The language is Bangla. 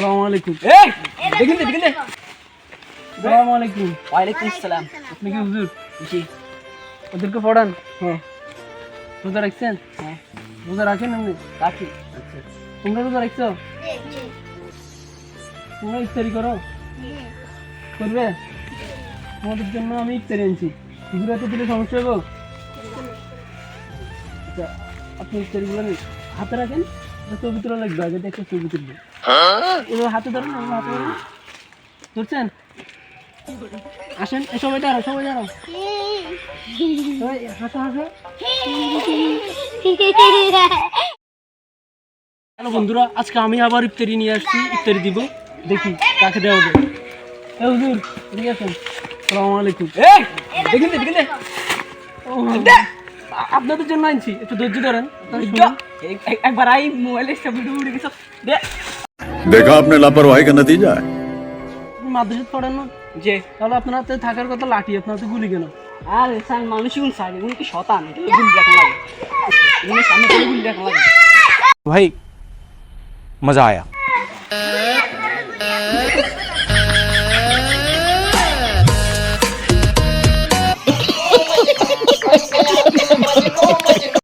আসসালামু আলাইকুম। এই! দেখুন দে দেখুন দে। আসসালামু আলাইকুম। ওয়ালাইকুম আসসালাম। আপনি কি হুজুর? জি। ওদেরকে পড়ান? হ্যাঁ। রোজা রাখছেন? হ্যাঁ। রোজা রাখেন আপনি? রাখি। আচ্ছা তোমরা রোজা রাখছো? তোমরা ইফতারি করো? করবে? তোমাদের জন্য আমি ইফতারি আনছি। হুজুরা তো দিলে সমস্যা হব আচ্ছা আপনি ইফতারিগুলো। হাতে রাখেন? ছবি তোলা লাগবে আগে দেখে ছবি তুলবে। এবার হাতে ধরেন এবার হাতে ধরেন ধরছেন? আসেন এ সবাই দাঁড়াও সবাই দাঁড়াও। হাসো হাসো। হ্যালো বন্ধুরা আজকে আমি আবার ইফতারি নিয়ে আসছি ইফতারি দিব। দেখি কাকে দেওয়া যায়। এ হুজুর ঠিক আছে সালামু আলাইকুম। এই দেখুন দে দেখুন দে ও, আ- আপনাদের জন্য আনছি একটু ধৈর্য ধরেন। একবার আই মোবাইলের সামনে উড়ে গেছে। দেখা আপনি লাপরওয়াহি মাদ্রাসা পড়েন না? যে। তাহলে আপনারা তো থাকার কথা লাঠি আপনারা তো গুলি কেন? আর স্যার মানুষ স্যার কি শতান গুলি দেখা লাগে। সামনে গুলি দেখা লাগে। ভাই মজা আয়া।